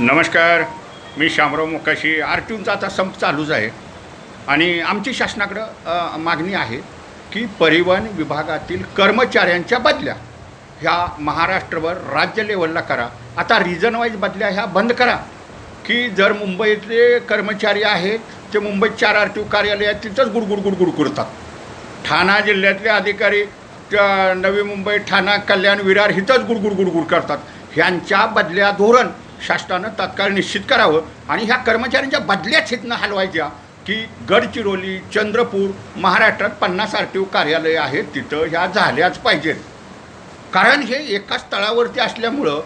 नमस्कार मी शामराव मोकाशी. आर टीचा आता संप चालूच आहे. आणि आमची शासनाकडं मागणी आहे की परिवहन विभागातील कर्मचाऱ्यांच्या बदल्या ह्या महाराष्ट्रभर राज्य लेवलला करा. आता रिजन वाईज बदल्या ह्या बंद करा. की जर मुंबईतले कर्मचारी आहेत ते मुंबईत चार आर टी ओ कार्यालयात तिथंच गुडगुड गुडगुड करतात ठाणा जिल्ह्यातले अधिकारी त्या नवी मुंबई ठाणा कल्याण विरार इथंच गुडगुड गुडगुड करतात. ह्यांच्या बदल्या धोरण शासनानं तात्काळ निश्चित करावं आणि ह्या कर्मचाऱ्यांच्या बदल्याच इथनं हलवायच्या की गडचिरोली चंद्रपूर महाराष्ट्रात पन्नास आर टी ओ कार्यालय आहेत तिथं ह्या झाल्याच पाहिजेत. कारण हे एकाच स्थळावरती असल्यामुळं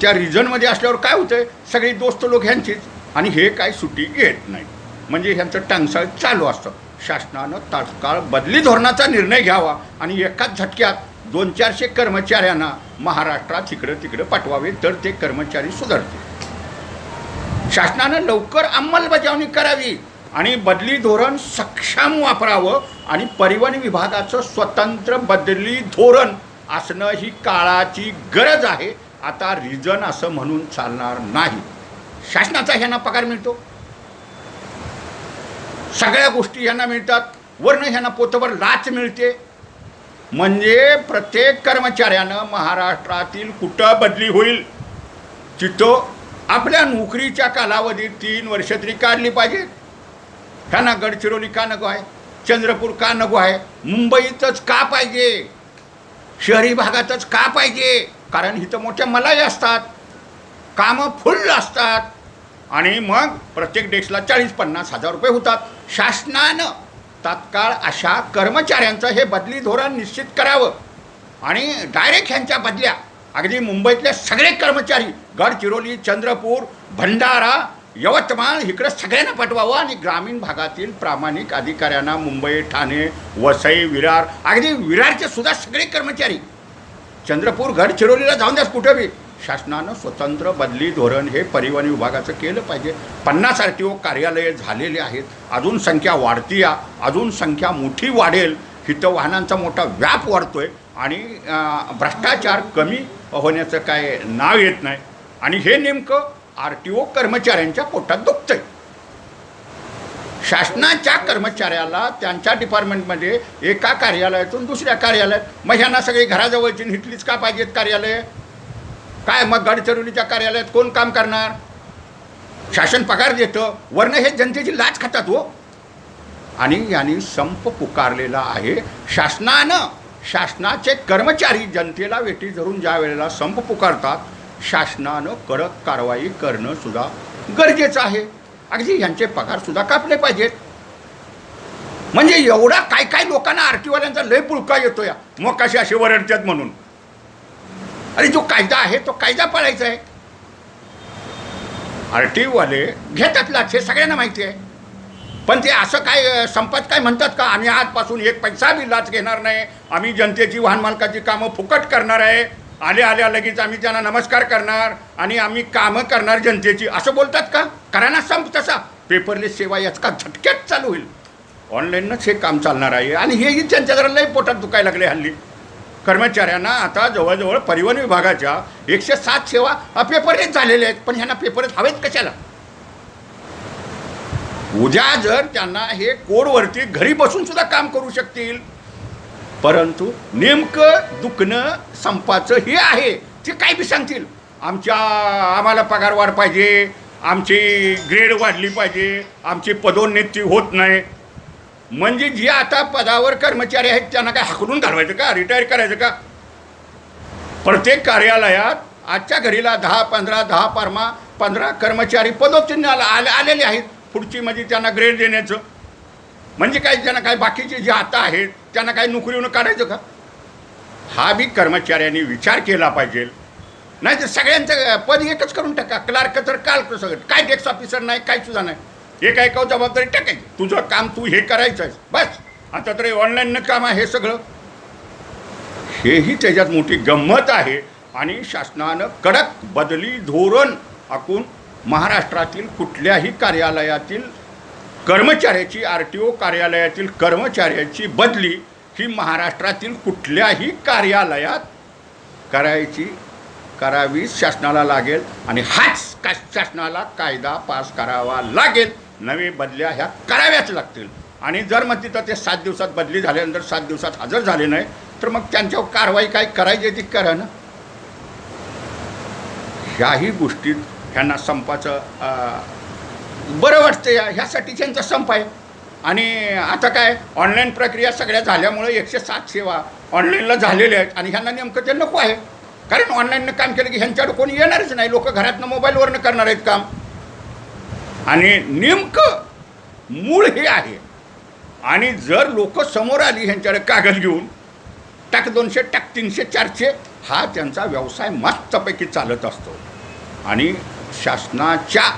त्या रिजनमध्ये असल्यावर काय होतं आहे सगळी दोस्त लोक ह्यांचीच आणि हे काय सुट्टी घेत नाही. म्हणजे ह्यांचं टांगसाळ चालू असतं. शासनानं तात्काळ बदली धोरणाचा निर्णय घ्यावा आणि एकाच झटक्यात दोन चारशे कर्मचाऱ्यांना महाराष्ट्रात इकडं तिकडं पाठवावे तर ते कर्मचारी सुधारतील. शासनानं लवकर अंमलबजावणी करावी आणि बदली धोरण सक्षम वापरावं आणि परिवहन विभागाचं स्वतंत्र बदली धोरण असणं ही काळाची गरज आहे. आता रिजन असं म्हणून चालणार नाही. शासनाचा ह्यांना पगार मिळतो. सगळ्या गोष्टी ह्यांना मिळतात. वर्ण ह्यांना पोतभर लाच मिळते. म्हणजे प्रत्येक कर्मचाऱ्यानं महाराष्ट्रातील कुठं बदली होईल? तिथं आपल्या नोकरीच्या कालावधीत तीन वर्ष तरी काढली पाहिजे. ह्यांना गडचिरोली का नको आहे? चंद्रपूर का नको आहे? मुंबईतच का पाहिजे? शहरी भागातच का पाहिजे? कारण इथं मोठ्या मलाई असतात. कामं फुल असतात. आणि मग प्रत्येक डेस्कला चाळीस पन्नास हजार रुपये होतात. शासनानं तात्काळ अशा कर्मचाऱ्यांचं हे बदली धोरण निश्चित करावं. आणि डायरेक्ट ह्यांच्या बदल्या. अगदी मुंबईतले सगळे कर्मचारी गडचिरोली चंद्रपूर भंडारा यवतमाळ इकडं सगळ्यांना पाठवावं आणि ग्रामीण भागातील प्रामाणिक अधिकाऱ्यांना मुंबई ठाणे वसई विरार अगदी विरारचे सुद्धा सगळे कर्मचारी. चंद्रपूर गडचिरोलीला जाऊन द्यास कुठं बी. शासनानं स्वतंत्र बदली धोरण हे परिवहन विभागाचं केलं पाहिजे. पन्नास आर टी ओ कार्यालये झालेले आहेत. अजून संख्या वाढती अजून संख्या मोठी वाढेल. इथं वाहनांचा मोठा व्याप वाढतोय आणि भ्रष्टाचार कमी होण्याचं काय नाव येत नाही. आणि हे नेमकं आर टी ओ कर्मचाऱ्यांच्या पोटात दुखतंय. शासनाच्या कर्मचाऱ्याला त्यांच्या डिपार्टमेंटमध्ये एका कार्यालयातून दुसऱ्या कार्यालयात मग ह्यांना सगळी घराजवळची हिटलीच का पाहिजेत कार्यालय? काय मग गडचिरोलीच्या कार्यालयात कोण काम करणार? शासन पगार देतं. वर्ण हे जनतेची लाच खातात हो. आणि यांनी संप पुकारलेला आहे. शासनानं शासनाचे कर्मचारी जनतेला वेटी धरून ज्या वेळेला संप पुकारतात शासनानं कडक कारवाई करणं सुद्धा गरजेचं आहे. अगदी यांचे पगार सुद्धा कापले पाहिजेत. म्हणजे एवढा काय काय लोकांना आरटीवाल्यांचा लय पुळका येतो या मोकाशी असे वरडतात म्हणून? अरे जो कायदा आहे तो कायदा पाळायचा आहे. आर टी वाले घेतात लाच हे सगळ्यांना माहिती आहे. पण ते असं काय संपत काय म्हणतात का? आम्ही आजपासून एक पैसा बी लाच घेणार नाही. आम्ही जनतेची वाहन मालकाची कामं फुकट करणार आहे. आले आल्या लगेच आम्ही त्यांना नमस्कार करणार आणि आम्ही कामं करणार जनतेची. असं बोलतात का? करा ना संप तसा. पेपरलेस सेवा याच का झटक्यात चालू होईल. ऑनलाईनच हे काम चालणार आहे. आणि हेही त्यांच्या जरा लई पोटात दुखायला लागले हल्ली. कर्मचाऱ्यांना आता जवळजवळ परिवहन विभागाच्या एकशे सात सेवा अ, झालेल्या आहेत. पण ह्यांना पेपरच हवेत कशाला? उद्या जर त्यांना हे कोडवरती घरी बसून सुद्धा काम करू शकतील. परंतु नेमकं दुखणं संपाचं हे आहे. ते काय बी सांगतील? आमच्या आम्हाला पगार वाढ पाहिजे आमची ग्रेड वाढली पाहिजे आमची पदोन्नती होत नाही. म्हणजे जे आता पदावर कर्मचारी आहेत त्यांना काय हाकडून घालवायचं का? रिटायर करायचं का? प्रत्येक कार्यालयात आजच्या घडीला दहा पंधरा दहा परमा पंधरा कर्मचारी पदोत्तीर्ण आला आले आलेले आहेत. पुढची म्हणजे त्यांना ग्रेड देण्याचं. म्हणजे काय? त्यांना काय बाकीचे जे आता आहेत त्यांना काय नोकरीवरून काढायचं का? हा बी कर्मचाऱ्यांनी विचार केला पाहिजे. नाही तर सगळ्यांचं पद एकच करून टाका. क्लार्क तर काल सगळं काय डेस्क ऑफिसर नाही काय सुद्धा नाही. एक ऐकाव जबाबदारी टाकायची? तुझं काम तू हे करायचं बस. आता तर ऑनलाईन काम आहे हे सगळं. हेही त्याच्यात मोठी गंमत आहे आणि शासनानं कडक बदली धोरण आखून महाराष्ट्रातील कुठल्याही कार्यालयातील कर्मचाऱ्याची आर टी ओ कार्यालयातील कर्मचाऱ्याची बदली ही महाराष्ट्रातील कुठल्याही कार्यालयात करायची करावी शासनाला लागेल आणि हाच का शासनाला कायदा पास करावा लागेल. नवी बदल्या ह्या कराव्याच लागतील. आणि जर मग तिथं ते सात दिवसात बदली झाल्यानंतर सात दिवसात हजर झाले नाही तर मग त्यांच्यावर कारवाई काय करायची ती करा ना ह्याही गोष्टीत ह्यांना संपाचं बरं वाटतं या ह्यासाठी त्यांचा संप आहे. आणि आता काय ऑनलाईन प्रक्रिया सगळ्या झाल्यामुळे एकशे सात सेवा ऑनलाईनला झालेल्या आहेत आणि ह्यांना नेमकं ते नको आहे. कारण ऑनलाईननं काम केलं की ह्यांच्याकडे कोणी येणारच नाही. लोक घरातनं मोबाईलवरनं करणार आहेत काम. आणि नेमकं मूळ हे आहे. आणि जर लोक समोर आली ह्यांच्याकडे कागद घेऊन टाक दोनशे टाक तीनशे चारशे हा त्यांचा व्यवसाय मस्तपैकी चालत असतो. आणि शासनाच्या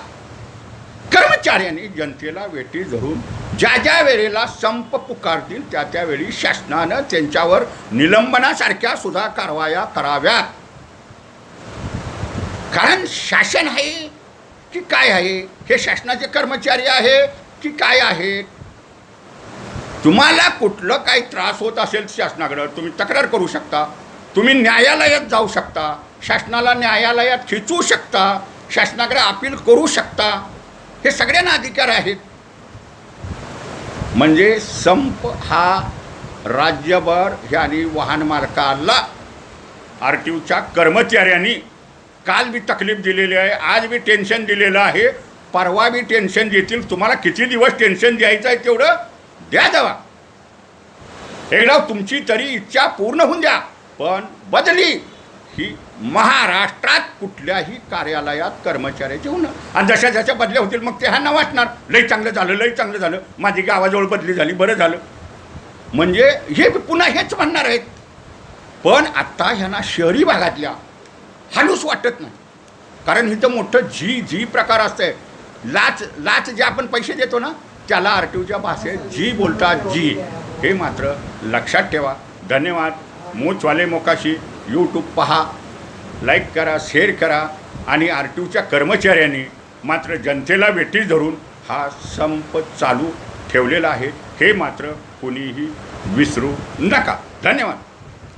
कर्मचाऱ्यांनी जनतेला वेटी धरून ज्या ज्या वेळेला संप पुकारतील त्या त्यावेळी शासनानं त्यांच्यावर निलंबनासारख्या सुद्धा कारवाया कराव्यात. कारण शासन आहे की काय आहे? हे शासनाचे कर्मचारी आहे की काय आहे तुम्हाला कुठलं काही त्रास होत असेल शासनाकडं तुम्ही तक्रार करू शकता. तुम्ही न्यायालयात जाऊ शकता. शासनाला न्यायालयात खिचू शकता. शासनाकडे अपील करू शकता. हे सगळ्यांना अधिकार आहेत. म्हणजे संप हा राज्यभर ह्या आणि वाहन मालकाला आर टी ओच्या कर्मचाऱ्यांनी काल मी तकलीफ दिलेली आहे आज मी टेन्शन दिलेलं आहे परवा मी टेन्शन देतील तुम्हाला किती दिवस टेन्शन द्यायचं आहे तेवढं द्या जावा एकदा तुमची तरी इच्छा पूर्ण होऊन द्या पण बदली. ही महाराष्ट्रात कुठल्याही कार्यालयात कर्मचाऱ्याची होणं. आणि जशा जशा बदल्या होतील मग ते ह्यांना वाटणार लई चांगलं झालं लई चांगलं झालं. माझी गावाजवळ बदली झाली बरं झालं. म्हणजे हे पुन्हा हेच म्हणणार आहेत. पण आत्ता ह्यांना शहरी भागातल्या हानूस वाटत नाही. कारण इथं मोठं जी जी प्रकार असतंय. लाच लाच जे आपण पैसे देतो ना त्याला आर टी ओच्या भाषेत जी बोलतात जी हे मात्र लक्षात ठेवा. धन्यवाद. मोचवाले मोकाशी. यूट्यूब पहा. लाईक करा शेअर करा. आणि आर टी ओच्या कर्मचाऱ्यांनी मात्र जनतेला वेठी धरून हा संप चालू ठेवलेला आहे. हे मात्र कोणीही विसरू नका. धन्यवाद.